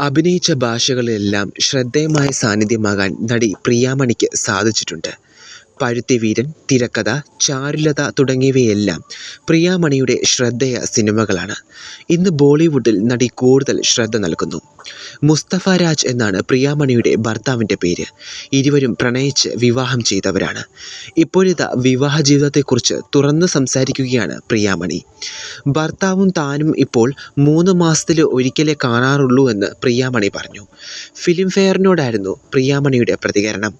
അഭിനയിച്ച ഭാഷകളിലെല്ലാം ശ്രദ്ധേയമായ സാന്നിധ്യമാകാൻ നടി പ്രിയാമണിക്ക് സാധിച്ചിട്ടുണ്ട്. പരുത്തിവീരൻ, തിരക്കഥ, ചാരുലത തുടങ്ങിയവയെല്ലാം പ്രിയാമണിയുടെ ശ്രദ്ധേയ സിനിമകളാണ്. ഇന്ന് ബോളിവുഡിൽ നടി കൂടുതൽ ശ്രദ്ധ നൽകുന്നു. മുസ്തഫ രാജ് എന്നാണ് പ്രിയാമണിയുടെ ഭർത്താവിന്റെ പേര്. ഇരുവരും പ്രണയിച്ച് വിവാഹം ചെയ്തവരാണ്. ഇപ്പോഴിതാ വിവാഹജീവിതത്തെക്കുറിച്ച് തുറന്ന് സംസാരിക്കുകയാണ് പ്രിയാമണി. ഭർത്താവും താനും ഇപ്പോൾ മൂന്ന് മാസത്തിൽ ഒരിക്കലേ കാണാറുള്ളൂ എന്ന് പ്രിയാമണി പറഞ്ഞു. ഫിലിം ഫെയറിനോടായിരുന്നു പ്രിയാമണിയുടെ പ്രതികരണം.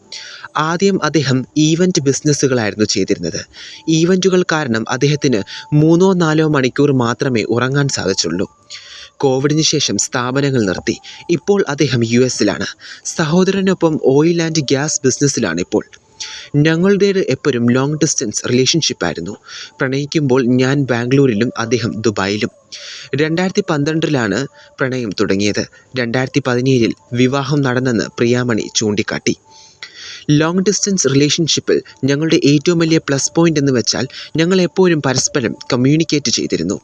ആദ്യം അദ്ദേഹം ഈവന്റ് ബിസിനസ്സുകളായിരുന്നു ചെയ്തിരുന്നത്. ഈവന്റുകൾ കാരണം അദ്ദേഹത്തിന് മൂന്നോ നാലോ മണിക്കൂർ മാത്രമേ ഉറങ്ങാൻ സാധിച്ചുള്ളൂ. കോവിഡിന് ശേഷം സ്ഥാപനങ്ങൾ നിർത്തി. ഇപ്പോൾ അദ്ദേഹം യു എസിലാണ് സഹോദരനൊപ്പം ഓയിൽ ആൻഡ് ഗ്യാസ് ബിസിനസ്സിലാണ് ഇപ്പോൾ ഞങ്ങളുടേത് എപ്പോഴും ലോങ് ഡിസ്റ്റൻസ് റിലേഷൻഷിപ്പായിരുന്നു. പ്രണയിക്കുമ്പോൾ ഞാൻ ബാംഗ്ലൂരിലും അദ്ദേഹം ദുബായിലും. രണ്ടായിരത്തി പന്ത്രണ്ടിലാണ് പ്രണയം തുടങ്ങിയത്. രണ്ടായിരത്തി പതിനേഴിൽ വിവാഹം നടന്നെന്ന് പ്രിയാമണി ചൂണ്ടിക്കാട്ടി. ലോങ് ഡിസ്റ്റൻസ് റിലേഷൻഷിപ്പിൽ ഞങ്ങളുടെ ഏറ്റവും വലിയ പ്ലസ് പോയിന്റ് എന്ന് വെച്ചാൽ ഞങ്ങൾ എപ്പോഴും പരസ്പരം കമ്മ്യൂണിക്കേറ്റ് ചെയ്തിരുന്നു.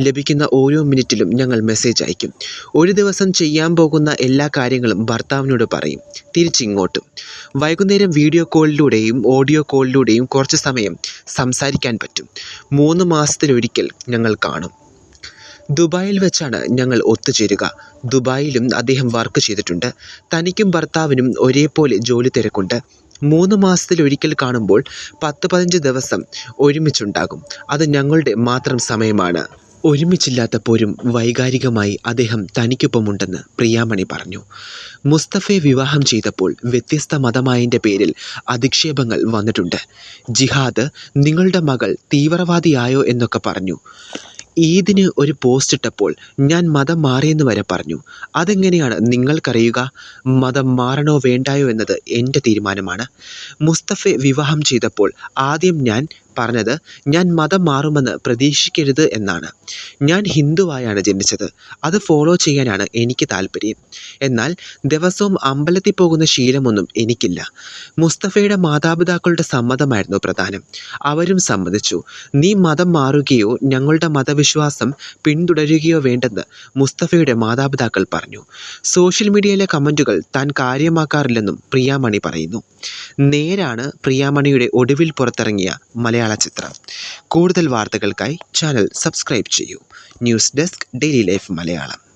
ലഭിക്കുന്ന ഓരോ മിനിറ്റിലും ഞങ്ങൾ മെസ്സേജ് അയക്കും. ഒരു ദിവസം ചെയ്യാൻ പോകുന്ന എല്ലാ കാര്യങ്ങളും ഭർത്താവിനോട് പറയും. തിരിച്ചിങ്ങോട്ടും. വൈകുന്നേരം വീഡിയോ കോളിലൂടെയും ഓഡിയോ കോളിലൂടെയും കുറച്ച് സമയം സംസാരിക്കാൻ പറ്റും. മൂന്ന് മാസത്തിലൊരിക്കൽ ഞങ്ങൾ കാണും. ദുബായിൽ വെച്ചാണ് ഞങ്ങൾ ഒത്തുചേരുക. ദുബായിലും അദ്ദേഹം വർക്ക് ചെയ്തിട്ടുണ്ട്. തനിക്കും ഭർത്താവിനും ഒരേപോലെ ജോലി തിരക്കുണ്ട് മൂന്ന് മാസത്തിലൊരിക്കൽ കാണുമ്പോൾ പത്ത് പതിനഞ്ച് ദിവസം ഒരുമിച്ചുണ്ടാകും. അത് ഞങ്ങളുടെ മാത്രം സമയമാണ്. ഒരുമിച്ചില്ലാത്തപ്പോഴും വൈകാരികമായി അദ്ദേഹം തനിക്കൊപ്പമുണ്ടെന്ന് പ്രിയാമണി പറഞ്ഞു. മുസ്തഫയെ വിവാഹം ചെയ്തപ്പോൾ വ്യത്യസ്ത മതമായതിന്റെ പേരിൽ അധിക്ഷേപങ്ങൾ വന്നിട്ടുണ്ട്. ജിഹാദ്, നിങ്ങളുടെ മകൾ തീവ്രവാദിയായോ എന്നൊക്കെ പറഞ്ഞു. ഈദിന് ഒരു പോസ്റ്റ് ഇട്ടപ്പോൾ ഞാൻ മതം മാറിയെന്ന് വരെ പറഞ്ഞു. അതെങ്ങനെയാണ് നിങ്ങൾക്കറിയുക? മതം മാറണോ വേണ്ടയോ എന്നത് എന്റെ തീരുമാനമാണ്. മുസ്തഫയെ വിവാഹം ചെയ്തപ്പോൾ ആദ്യം ഞാൻ പറഞ്ഞത് ഞാൻ മതം മാറുമെന്ന് പ്രതീക്ഷിക്കരുത് എന്നാണ്. ഞാൻ ഹിന്ദുവായാണ് ജനിച്ചത്. അത് ഫോളോ ചെയ്യാനാണ് എനിക്ക് താല്പര്യം എന്നാൽ ദിവസവും അമ്പലത്തിൽ പോകുന്ന ശീലമൊന്നും എനിക്കില്ല. മുസ്തഫയുടെ മാതാപിതാക്കളുടെ സമ്മതമായിരുന്നു പ്രധാനം. അവരും സമ്മതിച്ചു. നീ മതം മാറുകയോ ഞങ്ങളുടെ മതവിശ്വാസം പിന്തുടരുകയോ വേണ്ടെന്ന് മുസ്തഫയുടെ മാതാപിതാക്കൾ പറഞ്ഞു. സോഷ്യൽ മീഡിയയിലെ കമന്റുകൾ താൻ കാര്യമാക്കാറില്ലെന്നും പ്രിയാമണി പറയുന്നു. നേരാണ് പ്രിയാമണിയുടെ ഒടുവിൽ പുറത്തിറങ്ങിയ മലയാള ചിത്രം. കൂടുതൽ വാർത്തകൾക്കായി ചാനൽ സബ്സ്ക്രൈബ് ചെയ്യൂ. News desk daily life Malayalam